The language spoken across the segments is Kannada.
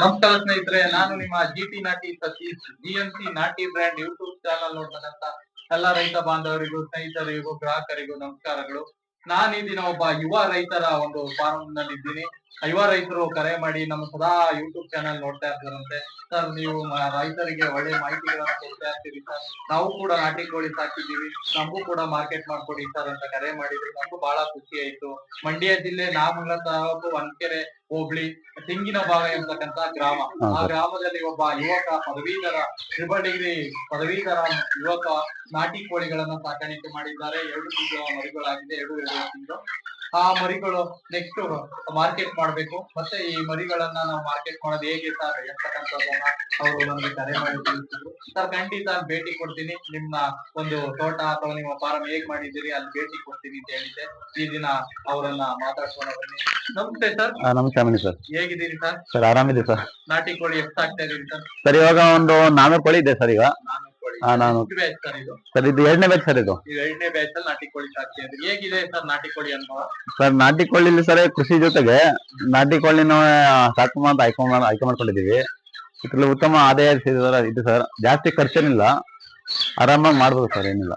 ನಮಸ್ಕಾರ ಸ್ನೇಹಿತರೆ ನಾನು ನಿಮ್ಮ ಜಿಟಿ ನಾಟಿ ಸತೀಶ್ ಜಿ ಎಂ ಸಿ ನಾಟಿ ಬ್ರ್ಯಾಂಡ್ ಯೂಟ್ಯೂಬ್ ಚಾನಲ್ ನೋಡ್ತಕ್ಕಂತ ಎಲ್ಲ ರೈತ ಬಾಂಧವರಿಗೂ, ಸ್ನೇಹಿತರಿಗೂ, ಗ್ರಾಹಕರಿಗೂ ನಮಸ್ಕಾರಗಳು. ನಾನು ಈ ದಿನ ಒಬ್ಬ ಯುವ ರೈತರ ಒಂದು ನಲ್ಲಿ ಇದ್ದೀನಿ ಯುವ ರೈತರು ಕರೆ ಮಾಡಿ ನಮ್ಮ ಸದಾ ಯೂಟ್ಯೂಬ್ ಚಾನೆಲ್ ನೋಡ್ತಾ ಇರ್ತಾರಂತೆ. ಸರ್ ನೀವು ರೈತರಿಗೆ ಒಳ್ಳೆ ಮಾಹಿತಿಗಳನ್ನ ಕೊಡ್ತಾ ಇರ್ತೀರಿ ಸರ್ ನಾವು ಕೂಡ ನಾಟಿ ಕೋಳಿ ಸಾಕಿದ್ದೀವಿ. ನಮಗೂ ಕೂಡ ಮಾರ್ಕೆಟ್ ಮಾಡ್ಕೊಡಿ ಸರ್ ಅಂತ ಕರೆ ಮಾಡಿದ್ರು. ನಮಗೂ ಬಹಳ ಖುಷಿ ಆಯ್ತು. ಮಂಡ್ಯ ಜಿಲ್ಲೆ ನಾಮಂಗಲ ತಾಲೂಕು ಒಂದ್ಕೆರೆ ಹೋಬಳಿ ತೆಂಗಿನ ಭಾಗ ಎಂಬತಕ್ಕಂತ ಗ್ರಾಮ. ಆ ಗ್ರಾಮದಲ್ಲಿ ಒಬ್ಬ ಯುವಕ ಪದವೀಧರ ತ್ರಿಬಲ್ ಡಿಗ್ರಿ ಪದವೀಧರ ಯುವಕ ನಾಟಿ ಕೋಳಿಗಳನ್ನ ಸಾಕಾಣಿಕೆ ಮಾಡಿದ್ದಾರೆ. ಎರಡು ತಿಂಗಳ ಮರಿಗಳಾಗಿದೆ. ಎರಡು ಎರಡು ತಿಂಗಳು. ಆ ಮರಿಗಳು ನೆಕ್ಸ್ಟ್ ಮಾರ್ಕೆಟ್ ಮಾಡ್ಬೇಕು. ಮತ್ತೆ ಈ ಮರಿಗಳನ್ನ ನಾವು ಮಾರ್ಕೆಟ್ ಮಾಡೋದು ಹೇಗೆ ಸರ್ ಎಂತಕ್ಕಂಥದ್ದನ್ನ ಅವರು ನಮಗೆ ಕರೆ ಮಾಡಿ ತಿಳಿಸಿದ್ರು. ಸರ್ ಖಂಡಿತ ಭೇಟಿ ಕೊಡ್ತೀನಿ. ನಿಮ್ಮ ಒಂದು ತೋಟ ಅಥವಾ ನಿಮ್ಮ ಫಾರಂ ಹೇಗ್ ಮಾಡಿದ್ದೀರಿ ಅಲ್ಲಿ ಭೇಟಿ ಕೊಡ್ತೀನಿ ಅಂತ ಹೇಳಿದ್ದೆ. ಈ ದಿನ ಅವರನ್ನ ಮಾತಾಡ್ಕೊಂಡು ಬನ್ನಿ. ನಮಸ್ತೆ ಸರ್ ನಮಸ್ತೆ ಸರ್ ಹೇಗಿದ್ದೀರಿ ಸರ್ ಸರ್ ಆರಾಮಿದೆ ಸರ್ ನಾಟಿ ಕೋಳಿ ಎಷ್ಟಾಗ್ತಾ ಇದೀರಿ ಸರ್ ಸರ್ ಇವಾಗ ಒಂದು ನಾನೂರು ಕೋಳಿ ಇದೆ ಸರ್ ಈಗ. ಹಾ, ನಾನು- ಎಷ್ಟು ಸರ್ ಇದು. ಸರ್ ಇದು ಎರಡನೇ ಬ್ಯಾಚ್ ಸರ್ ಇದು. ಈ ಎರಡನೇ ಬ್ಯಾಚ್ ಅಲ್ಲಿ ನಾಟಿ ಕೋಳಿ ಸಾಕ್ತಾ ಇದ್ರಿ ಹೇಗಿದೆ ಸರ್ ನಾಟಿ ಕೋಳಿ ಅನುಭವ? ಸರ್ ನಾಟಿ ಕೋಳಿಲಿ ಸರ್ ಕೃಷಿ ಜೊತೆಗೆ ನಾಟಿ ಕೋಳಿನ ಸಾಕು ಅಂತ ಆಯ್ಕೆ ಮಾಡ್- ಆಯ್ಕೆ ಮಾಡ್ಕೊಂಡಿದೀವಿ ಇದ್ರಲ್ಲಿ ಉತ್ತಮ ಆದಾಯ ಇದು ಇದೆ ಸರ್. ಜಾಸ್ತಿ ಖರ್ಚೇನಿಲ್ಲ. ಆರಾಮಾಗಿ ಮಾಡ್ಬೋದು ಸರ್ ಏನಿಲ್ಲ.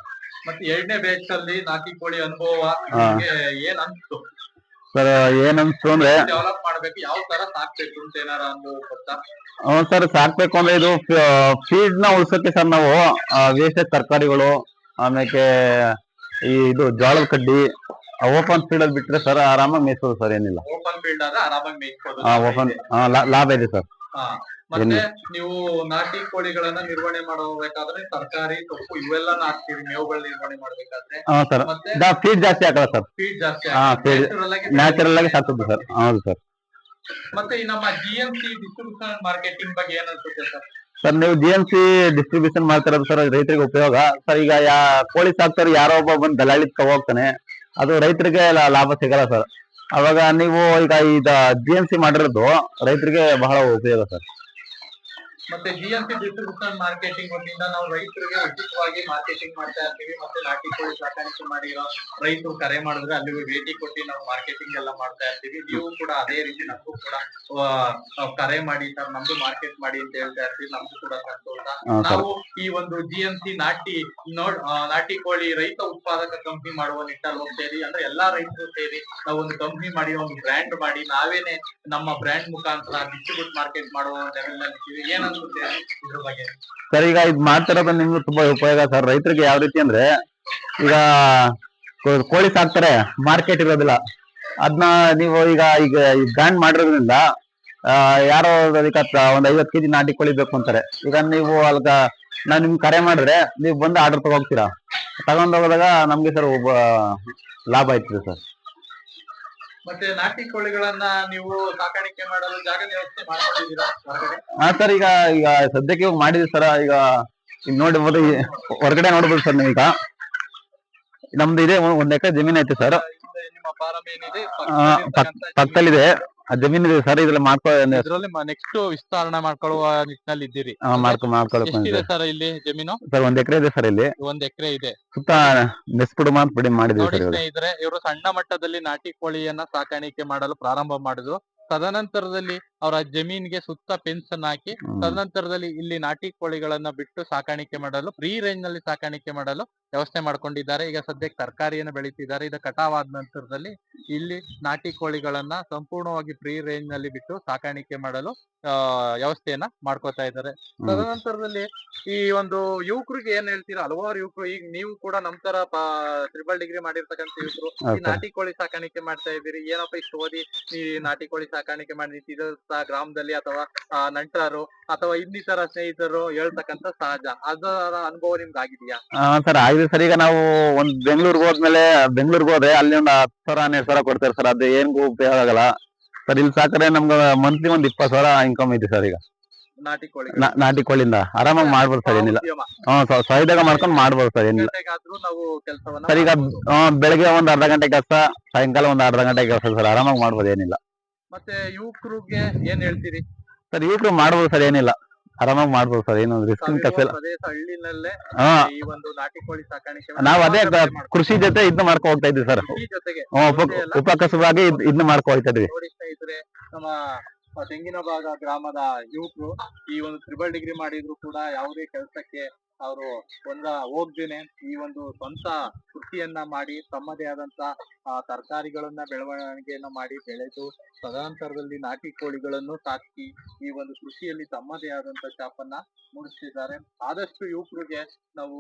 ಮತ್ತೆ ಎರಡನೇ ಬ್ಯಾಚ್ ಅಲ್ಲಿ ನಾಟಿ ಕೋಳಿ ಅನುಭವ. ನಿಮ್ಗೆ ಏನ್ ಅನ್ಸ್ತು? ಸರ್ ಏನನ್ಸ್ತು ಅಂದ್ರೆ ಡೆವಲಪ್ ಮಾಡ್ಬೇಕು ಯಾವ ತರ ಸಾಕ್ಬೇಕು ಅಂತ ಏನಾರ ಅನುಭವ ಗೊತ್ತಾ? ಹ್ಮ್ ಸರ್ ಸಾಕ್ಬೇಕು ಅಂದ್ರೆ ಇದು ಫೀಡ್ನ ಉಳ್ಸಕ್ಕೆ ಸರ್ ನಾವು ವೇಸ್ಟೇಜ್ ತರಕಾರಿಗಳು ಆಮೇಲೆ ಈ ಇದು ಜೋಳದ ಕಡ್ಡಿ ಓಪನ್ ಫೀಲ್ಡ್ ಅಲ್ಲಿ ಬಿಟ್ರೆ ಸರ್ ಆರಾಮಾಗಿ ಮೇಯಿಸೋದು ಸರ್ ಏನಿಲ್ಲ. ಓಪನ್ ಫೀಲ್ಡ್ ಆದ್ರೆ ಆರಾಮಾಗಿ ಆ ಓಪನ್ ಲಾಭ ಇದೆ ಸರ್. ಹಾ. ಮತ್ತೆ ನೀವು ನಾಟಿ ಕೋಳಿಗಳನ್ನ ನಿರ್ವಹಣೆ ಮಾಡಬೇಕಾದ್ರೆ ತರಕಾರಿ ಸೊಪ್ಪು ಇವೆಲ್ಲ ಹಾಕ್ತೀವಿ ಮೇವುಗಳ ನಿರ್ವಹಣೆ ಮಾಡಬೇಕಾದ್ರೆ. ಹಾ ಸರ್. ಮತ್ತೆ ಫೀಡ್ ಜಾಸ್ತಿ ಹಾಕಲ್ಲ ಸರ್. ಫೀಡ್ ಜಾಸ್ತಿ ಹಾ, ಆಗಿ ನ್ಯಾಚುರಲ್ ಆಗಿ ಸಾಕುದು ಸರ್. ಹೌದು ಸರ್. ಮತ್ತೆ ನಮ್ಮ ಜಿ ಡಿಸ್ಟ್ರಿಬ್ಯೂಷನ್ ಮಾರ್ಕೆಟಿಂಗ್ ಬಗ್ಗೆ ಏನ್ ಅನ್ಸುತ್ತೆ ಸರ್ ಸರ್ ನೀವು ಜಿ ಸಿ ಡಿಸ್ಟ್ರಿಬ್ಯೂಷನ್ ಮಾಡ್ತಿರೋದು ಸರ್ ರೈತರಿಗೆ ಉಪಯೋಗ. ಸರ್ ಈಗ ಯಾ ಕೋಳಿ ಸಾಕ್ತಾರೆ ಯಾರೋ ಒಬ್ಬ ಬಂದು ದಲ್ಲಾಳಿ ಹೋಗ್ತಾನೆ. ಅದು ರೈತರಿಗೆ ಲಾಭ ಸಿಗಲ್ಲ ಸರ್ ಅವಾಗ ನೀವು ಈಗ ಈಗ ಜಿ ಮಾಡಿರೋದು ರೈತರಿಗೆ ಬಹಳ ಉಪಯೋಗ ಸರ್ ಮತ್ತೆ G M C distribution marketing ವತಿಯಿಂದ ನಾವು ರೈತರಿಗೆ ಉಚಿತವಾಗಿ ಮಾರ್ಕೆಟಿಂಗ್ ಮಾಡ್ತಾ ಇರ್ತೀವಿ. ಮತ್ತೆ ನಾಟಿ ಕೋಳಿ ಸಾಕಾಣಿಕೆ ಮಾಡಿರೋ ರೈತರು ಕರೆ ಮಾಡಿದ್ರೆ ಅಲ್ಲಿಗೆ ಭೇಟಿ ಕೊಟ್ಟು ನಾವು ಮಾರ್ಕೆಟಿಂಗ್ ಎಲ್ಲ ಮಾಡ್ತಾ ಇರ್ತೀವಿ. ನೀವು ಕೂಡ ಅದೇ ರೀತಿ ನಮಗೂ ಕೂಡ ಕರೆ ಮಾಡಿ ಸರ್ ನಮ್ದು ಮಾರ್ಕೆಟ್ ಮಾಡಿ ಅಂತ ಹೇಳ್ತಾ ಇರ್ತೀವಿ. ನಮ್ದು ಕೂಡ ಸಂತೋಷ. ನಾವು ಈ ಒಂದು ಜಿ ಎಂ ಸಿ ನಾಟಿ ನೋಡ್ ನಾಟಿ ಕೋಳಿ ರೈತ ಉತ್ಪಾದಕ ಕಂಪನಿ ಮಾಡುವ ನಿಟ್ಟಲ್ಲಿ ಹೋಗ್ತೇವೆ ಅಂದ್ರೆ ಎಲ್ಲಾ ರೈತರು ಸೇರಿ ನಾವು ಒಂದು ಕಂಪನಿ ಮಾಡಿ, ಒಂದು ಬ್ರ್ಯಾಂಡ್ ಮಾಡಿ, ನಾವೇನೆ ನಮ್ಮ ಬ್ರ್ಯಾಂಡ್ ಮುಖಾಂತರ ಡಿಸ್ಟ್ರಿಬ್ಯೂಟ್ ಮಾರ್ಕೆಟ್ ಮಾಡುವ ಲೆವೆಲ್ನಲ್ಲಿ ಇದ್ರ ಬಗ್ಗೆ? ಸರ್, ಈಗ ಇದು ಮಾಡ್ತಿರೋದು ನಿಮ್ಗೆ ತುಂಬಾ ಉಪಯೋಗ. ಸರ್, ರೈತರಿಗೆ ಯಾವ ರೀತಿ ಅಂದ್ರೆ, ಈಗ ಕೋಳಿ ಸಾಕ್ತಾರೆ ಮಾರ್ಕೆಟ್ ಇರೋದಿಲ್ಲ. ಅದನ್ನ ನೀವು ಈಗ ಈಗ ಬ್ರ್ಯಾಂಡ್ ಮಾಡಿರೋದ್ರಿಂದ ಯಾರೋ ಅದಕ್ಕೆ ಒಂದು ಒಂದ್ ಐವತ್ ಕೆಜಿ ನಾಟಿ ಕೋಳಿ ಬೇಕು ಅಂತಾರೆ. ಈಗ ನೀವು ಅಲ್ಗ ನಾನ್ ನಿಮ್ಗೆ ಕರೆ ಮಾಡಿದ್ರೆ ನೀವು ಬಂದು ಆರ್ಡರ್ ತಗೋಗ್ತೀರಾ ತಗೊಂಡ್ ಹೋಗೋದಾಗ ನಮ್ಗೆ ಸರ್ ಒಬ್ಬ ಲಾಭ ಆಯ್ತದೆ ಸರ್ ಮತ್ತೆ ನಾಟಿ ಕೋಳಿಗಳನ್ನ ನೀವು ಸಾಕಾಣಿಕೆ ಮಾಡಲು ಜಾಗ ವ್ಯವಸ್ಥೆ ಮಾಡ್ಕೊಂಡಿದ್ದೀರಾ ಹೊರಗಡೆ? ಹಾ ಸರ್ ಈಗ ಈಗ ಸದ್ಯಕ್ಕೆ ಇವಾಗ ಮಾಡಿದ್ವಿ ಸರ್ ಈಗ ಈಗ ನೋಡ್ಬೋದು ಈ ಹೊರಗಡೆ ನೋಡ್ಬೋದು ಸರ್ ನೀವೀಗ. ನಮ್ದು ಇದೆ ಒಂದ್- ಎಕರೆ ಜಮೀನ್ ಐತೆ ಸರ್ ನಿಮ್ಮ ಫಾರಂ ಏನಿದೆ? ಪಕ್ಕದಲ್ಲಿದೆ. ಜಮೀನ್ ಇದೆ ಸರ್ ಇದ್ರಲ್ಲಿ ಮಾಡ್ಕೊಳ್ಳಿ ಇದರಲ್ಲಿ ನೆಕ್ಸ್ಟ್ ವಿಸ್ತರಣೆ ಮಾಡ್ಕೊಳ್ಳುವ ನಿಟ್ಟಿನಲ್ಲಿ ಇದ್ದೀರಿ. ಮಾಡ್ಕೊ ಮಾಡ್ಕೊಳಕ್ ಸರ್ ಇಲ್ಲಿ ಜಮೀನು? ಸರ್ ಒಂದ್ ಎಕರೆ ಇದೆ ಸರ್ ಇಲ್ಲಿ. ಒಂದ್ ಎಕರೆ ಇದೆ. ಸುತ್ತ ನೆಸ್ಬಿಡು ಮಾತ್ರ ಬಿಡಿ ಮಾಡಿದ್ವಿ ಸರ್ ಇವರು ಸಣ್ಣ ಮಟ್ಟದಲ್ಲಿ ನಾಟಿ ಕೋಳಿಯನ್ನ ಸಾಕಾಣಿಕೆ ಮಾಡಲು ಪ್ರಾರಂಭ ಮಾಡಿದ್ರು. ತದನಂತರದಲ್ಲಿ ಅವರ ಜಮೀನಿಗೆ ಸುತ್ತ ಫೆನ್ಸ್ ಅನ್ನ ಹಾಕಿ. ತದನಂತರದಲ್ಲಿ ಇಲ್ಲಿ ನಾಟಿ ಕೋಳಿಗಳನ್ನ ಬಿಟ್ಟು ಸಾಕಾಣಿಕೆ ಮಾಡಲು ಫ್ರೀ ರೇಂಜ್ನಲ್ಲಿ ಸಾಕಾಣಿಕೆ ಮಾಡಲು ವ್ಯವಸ್ಥೆ ಮಾಡ್ಕೊಂಡಿದ್ದಾರೆ. ಈಗ ಸದ್ಯಕ್ಕೆ ತರಕಾರಿಯನ್ನು ಬೆಳೀತಿದ್ದಾರೆ. ಇದು ಕಟಾವಾದ ನಂತರದಲ್ಲಿ ಇಲ್ಲಿ ನಾಟಿ ಕೋಳಿಗಳನ್ನ ಸಂಪೂರ್ಣವಾಗಿ ಫ್ರೀ ರೇಂಜ್ನಲ್ಲಿ ಬಿಟ್ಟು ಸಾಕಾಣಿಕೆ ಮಾಡಲು ವ್ಯವಸ್ಥೆಯನ್ನ ಮಾಡ್ಕೋತಾ ಇದ್ದಾರೆ. ತದನಂತರದಲ್ಲಿ ಈ ಒಂದು ಯುವಕರಿಗೆ ಏನ್ ಹೇಳ್ತೀರಾ? ಹಲವಾರು ಯುವಕರು ಈಗ ನೀವು ಕೂಡ ನಮ್ ತರ ತ್ರಿಬಲ್ ಡಿಗ್ರಿ ಮಾಡಿರ್ತಕ್ಕಂಥ ಯುವಕರು ಈ ನಾಟಿ ಕೋಳಿ ಸಾಕಾಣಿಕೆ ಮಾಡ್ತಾ ಇದ್ದೀರಿ. ಏನಪ್ಪ ಇಷ್ಟು ಓದಿ ಈ ನಾಟಿ ಕೋಳಿ ಸಾಕಾಣಿಕೆ ಮಾಡಿ ನಿಂತಿದ್ದ ಗ್ರಾಮದಲ್ಲಿ ಅಥವಾ ಆ, ನಂಟರು ಅಥವಾ ಇನ್ನಿತರ ಸ್ನೇಹಿತರು ಹೇಳ್ತಕ್ಕಂತ ಸಹಜ. ಅದರ ಅನುಭವ ನಿಮ್ಗೆ ಆಗಿದೆಯಾ ಸರ್ ಆಗಿದೆ ಸರ್. ಈಗ ನಾವು ಒಂದ್ ಬೆಂಗಳೂರಿಗೆ ಹೋದ್ಮೇಲೆ ಬೆಂಗಳೂರಿಗೆ ಹೋದ್ರೆ ಅಲ್ಲಿ ಒಂದು ಹತ್ತು ಸಾವಿರ ಹನ್ನೆರಡು ಸಾವಿರ ಕೊಡ್ತಾರೆ ಸರ್. ಅದು ಏನ್ಗೂ ಉಪಯೋಗ ಆಗಲ್ಲ. ಸರ್ ಇಲ್ಲಿ ಸಾಕ್ರೆ ನಮ್ಗೆ ಮಂತ್ಲಿ ಒಂದ್ ಇಪ್ಪತ್ತು ಸಾವಿರ ಇನ್ಕಮ್ ಇದೆ ಸರ್ ಈಗ. ನಾಟಿ ಕೋಳಿ. ನಾಟಿ ಕೋಳಿಂದ ಆರಾಮಾಗಿ ಮಾಡ್ಬೋದು ಸರ್ ಏನಿಲ್ಲ. ಹ್ಮ್ ಸೈದಾಗ ಮಾಡ್ಕೊಂಡು ಮಾಡ್ಬೋದು ಸರ್ ಏನಿಲ್ಲ. ಗಂಟೆಗಾದ್ರೂ ನಾವು ಕೆಲಸವನ್ನ ಸರ್ ಈಗ ಬೆಳಗ್ಗೆ ಒಂದ್ ಅರ್ಧ ಗಂಟೆ ಕೆಲಸ ಸಾಯಂಕಾಲ ಒಂದ್ ಅರ್ಧ ಗಂಟೆ ಕೆಲಸ ಸರ್. ಆರಾಮಾಗಿ ಮಾಡ್ಬೋದು ಏನಿಲ್ಲ. ಮತ್ತೆ ಯುವಕರಿಗೆ ಏನ್ ಹೇಳ್ತೀರಿ? ಸರ್ ಯುವಕರು ಮಾಡ್ಬೋದು ಸರ್ ಏನಿಲ್ಲ. ಆರಾಮಾಗಿ ಮಾಡ್ಬೋದು ಸರ್ ಏನು ರಿಸ್ಕ್ ಕೆಲಸ ತಾವಿರುವ ಇಲ್ಲ ಪ್ರದೇಶ ಹಳ್ಳಿನಲ್ಲೇ ಹಾ. ಈ ಒಂದು ನಾಟಿ ಕೋಳಿ ಸಾಕಾಣಿಕೆ ನಾವ್ ಅದೇ ಕೃಷಿ ಜೊತೆ ಇದನ್ನ ಮಾಡ್ಕೊ ಹೋಗ್ತಾ ಇದ್ವಿ ಸರ್. ಈ ಜೊತೆಗೆ ಹ್ಮ್, ಉಪ ಉಪಕಸವಾಗಿ ಇದ್- ಇದನ್ನ ಮಾಡ್ಕೊ ಹೋಗ್ತಾ ಇದ್ವಿ. ನೋಡಿ ಸ್ನೇಹಿತರೆ ನಮ್ಮ ತೆಂಗಿನ ಭಾಗ ಗ್ರಾಮದ ಯುವಕರು ಈ ಒಂದು ತ್ರಿಬಲ್ ಡಿಗ್ರಿ ಮಾಡಿದ್ರು ಕೂಡ ಯಾವುದೇ ಕೆಲಸಕ್ಕೆ ಅವರು ಒಂದ ಹೋಗ್ದೇನೆ ಈ ಒಂದು ಸ್ವಂತ ಕೃಷಿಯನ್ನ ಮಾಡಿ ತಮ್ಮದೇ ಆದಂತ ಆ, ತರಕಾರಿಗಳನ್ನ ಬೆಳವಣಿಗೆಯನ್ನ ಮಾಡಿ ಬೆಳೆದು ತದನಂತರದಲ್ಲಿ ನಾಟಿ ಕೋಳಿಗಳನ್ನು ಸಾಕಿ ಈ ಒಂದು ಕೃಷಿಯಲ್ಲಿ ತಮ್ಮದೇ ಆದಂತ ಚಾಪನ್ನ ಮೂಡಿಸಿದ್ದಾರೆ ಆದಷ್ಟು ಯುವಕರಿಗೆ ನಾವು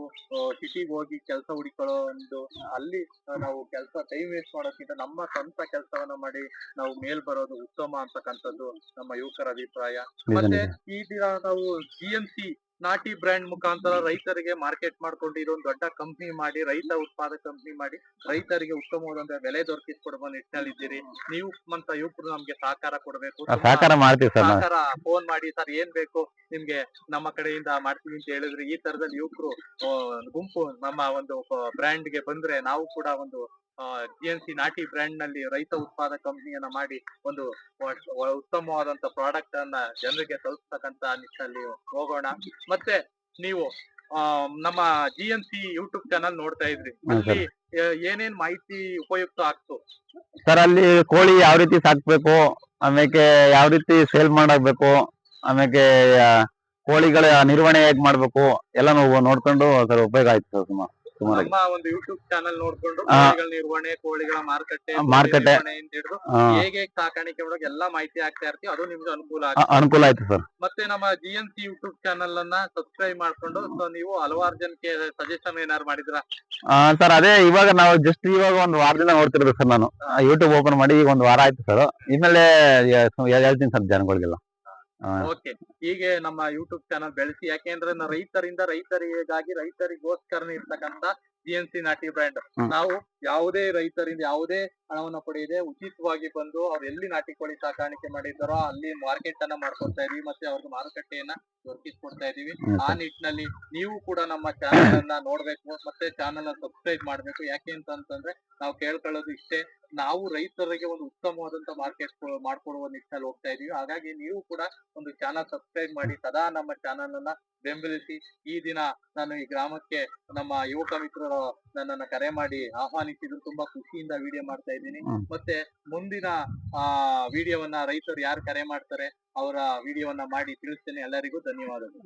ಸಿಟಿಗೆ ಹೋಗಿ ಕೆಲಸ ಹುಡುಕೊಳ್ಳೋ ಒಂದು ಅಲ್ಲಿ ನಾವು ಕೆಲಸ ಟೈಮ್ ವೇಸ್ಟ್ ಮಾಡೋಕ್ಕಿಂತ ನಮ್ಮ ಸ್ವಂತ ಕೆಲಸವನ್ನ ಮಾಡಿ ನಾವು ಮೇಲ್ ಬರೋದು ಉತ್ತಮ ಅಂತಕ್ಕಂಥದ್ದು ನಮ್ಮ ಯುವಕರ ಅಭಿಪ್ರಾಯ. ಮತ್ತೆ ಈ ದಿನ ನಾವು ಜಿ ಎಂ ಸಿ ನಾಟಿ ಬ್ರ್ಯಾಂಡ್ ಮುಖಾಂತರ ರೈತರಿಗೆ ಮಾರ್ಕೆಟ್ ಮಾಡ್ಕೊಂಡು ಇದೊಂದು ದೊಡ್ಡ ಕಂಪ್ನಿ ಮಾಡಿ ರೈತ ಉತ್ಪಾದಕ ಕಂಪ್ನಿ ಮಾಡಿ ರೈತರಿಗೆ ಉತ್ತಮವಾದಂತಹ ಬೆಲೆ ದೊರಕಿಸಿಕೊಡುವ ನಿಟ್ಟಿನಲ್ಲಿ ಇದ್ದೀರಿ ನೀವು ಅಂತ ಯುವಕರು ನಮ್ಗೆ ಸಹಕಾರ ಕೊಡಬೇಕು. ಸಹಕಾರ ಮಾಡ್ತೀವಿ ಸರ್ ಸಹಕಾರ ಫೋನ್ ಮಾಡಿ ಸರ್ ಏನ್ ಬೇಕು? ನಿಮ್ಗೆ ನಮ್ಮ ಕಡೆಯಿಂದ ಮಾಡ್ತೀವಿ ಅಂತ ಹೇಳಿದ್ರೆ ಈ ತರದಲ್ಲಿ ಯುವಕರು ಗುಂಪು ನಮ್ಮ ಒಂದು ಬ್ರ್ಯಾಂಡ್ಗೆ ಬಂದ್ರೆ ನಾವು ಕೂಡ ಒಂದು ಜಿ ಎನ್ ಸಿ ನಾಟಿ ಬ್ರ್ಯಾಂಡ್ನಲ್ಲಿ ರೈತ ಉತ್ಪಾದಕ ಕಂಪನಿಯನ್ನ ಮಾಡಿ ಒಂದು ಉತ್ತಮವಾದಂತ ಪ್ರಾಡಕ್ಟ್ ಅನ್ನ ಜನರಿಗೆ ತಲುಪಿಸ್ತಕ್ಕಂತ ನಿಟ್ಟಿನಲ್ಲಿ ಹೋಗೋಣ. ಮತ್ತೆ ನೀವು ನಮ್ಮ G N C YouTube channel ನೋಡ್ತಾ ಇದ್ರಿ. ಅಲ್ಲಿ ಏನೇನ್ ಮಾಹಿತಿ ಉಪಯುಕ್ತ ಆಗ್ತು? ಸರ್ ಅಲ್ಲಿ ಕೋಳಿ ಯಾವ ರೀತಿ ಸಾಕ್ಬೇಕು ಆಮೇಲೆ ಯಾವ ರೀತಿ ಸೇಲ್ ಮಾಡಬೇಕು ಆಮೇಲೆ ಕೋಳಿಗಳ ನಿರ್ವಹಣೆ ಹೇಗ್ ಮಾಡ್ಬೇಕು ಎಲ್ಲ ನೋಡ್ಕೊಂಡು ಸರ್ ಉಪಯೋಗ ಆಯ್ತು ಸರ್ ಸುಮಾರು. ನಮ್ಮ ಒಂದು ಯೂಟ್ಯೂಬ್ ಚಾನಲ್ ನೋಡ್ಕೊಂಡು. ಕೋಳಿಗಳ ನಿರ್ವಹಣೆ ಕೋಳಿಗಳ ಮಾರುಕಟ್ಟೆ ಮಾರುಕಟ್ಟೆ. ಹಿಡಿದು ಹೇಗೆ ಸಾಕಾಣಿಕೆ ಒಳಗೆ ಎಲ್ಲಾ ಮಾಹಿತಿ ಆಗ್ತಾ ಇರ್ತೀವಿ. ಅದು ನಿಮ್ಗೆ ಅನುಕೂಲ ಆಗುತ್ತೆ ಅನುಕೂಲ ಆಯ್ತು ಸರ್. ಮತ್ತೆ ನಮ್ಮ G N C YouTube channel ಅನ್ನ ಸಬ್ಸ್ಕ್ರೈಬ್ ಮಾಡ್ಕೊಂಡು ಸೊ ನೀವು ಹಲವಾರು ಜನಕ್ಕೆ ಸಜೆಷನ್ ಏನಾರು ಮಾಡಿದ್ರ? ಸರ್ ಅದೇ ಇವಾಗ ನಾವು ಜಸ್ಟ್ ಇವಾಗ ಒಂದು ವಾರದಿಂದ ನೋಡ್ತಿರ್ಬೇಕು ಸರ್ ನಾನು. ಯೂಟ್ಯೂಬ್ ಓಪನ್ ಮಾಡಿ ಈಗ ಒಂದು ವಾರ ಆಯ್ತು ಸರ್. ಇನ್ಮೇಲೆ ಹೇಳ್ತೀನಿ ಸರ್ ಜನಗಳಿಗೆಲ್ಲ. ಓಕೆ. ಹೀಗೆ ನಮ್ಮ ಯೂಟ್ಯೂಬ್ ಚಾನಲ್ ಬೆಳೆಸಿ ಯಾಕೆಂದ್ರೆ ರೈತರಿಂದ ರೈತರಿಗಾಗಿ ರೈತರಿಗೋಸ್ಕರನೇ ಇರ್ತಕ್ಕಂತ ಜಿ ಎನ್ ಸಿ ನಾಟಿ ಬ್ರ್ಯಾಂಡ್ ನಾವು ಯಾವುದೇ ರೈತರಿಂದ ಯಾವುದೇ ಹಣವನ್ನು ಪಡೆಯದೆ ಉಚಿತವಾಗಿ ಬಂದು ಅವ್ರು ಎಲ್ಲಿ ನಾಟಿ ಕೋಳಿ ಸಾಕಾಣಿಕೆ ಮಾಡಿದ್ದಾರೋ ಅಲ್ಲಿ ಮಾರ್ಕೆಟ್ ಅನ್ನ ಮಾಡ್ಕೊಡ್ತಾ ಇದೀವಿ ಮತ್ತೆ ಅವ್ರಿಗೆ ಮಾರುಕಟ್ಟೆಯನ್ನ ದೊರಕಿಸ್ಕೊಡ್ತಾ ಇದೀವಿ ಆ. ನಿಟ್ಟಿನಲ್ಲಿ ನೀವು ಕೂಡ ನಮ್ಮ ಚಾನಲ್ ಅನ್ನ ನೋಡ್ಬೇಕು ಮತ್ತೆ ಚಾನಲ್ ಅನ್ನ ಸಬ್ಸ್ಕ್ರೈಬ್ ಮಾಡ್ಬೇಕು. ಯಾಕೆ ಅಂತ ಅಂತಂದ್ರೆ ನಾವು ಕೇಳ್ಕೊಳ್ಳೋದು ಇಷ್ಟೇ ನಾವು ರೈತರಿಗೆ ಒಂದು ಉತ್ತಮವಾದಂತ ಮಾರ್ಕೆಟ್ ಮಾಡ್ಕೊಡುವ ನಿಟ್ಟಿನಲ್ಲಿ ಹೋಗ್ತಾ ಇದೀವಿ ಹಾಗಾಗಿ ನೀವು ಕೂಡ ಒಂದು ಚಾನಲ್ ಸಬ್ಸ್ಕ್ರೈಬ್ ಮಾಡಿ ಸದಾ ನಮ್ಮ ಚಾನಲ್ ಅನ್ನ ಬೆಂಬಲಿಸಿ. ಈ ದಿನ ನಾನು ಈ ಗ್ರಾಮಕ್ಕೆ ನಮ್ಮ ಯುವಕ ಮಿತ್ರರು ನನ್ನನ್ನ ಕರೆ ಮಾಡಿ ಆಹ್ವಾನಿಸಿದ್ರು. ತುಂಬಾ ಖುಷಿಯಿಂದ ವಿಡಿಯೋ ಮಾಡ್ತಾ ಇದ್ದೀನಿ. ಮತ್ತೆ ಮುಂದಿನ ಆ ವಿಡಿಯೋವನ್ನ ರೈತರು ಯಾರು ಕರೆ ಮಾಡ್ತಾರೆ ಅವರ ವಿಡಿಯೋವನ್ನ ಮಾಡಿ ತಿಳಿಸ್ತೇನೆ. ಎಲ್ಲರಿಗೂ ಧನ್ಯವಾದಗಳು.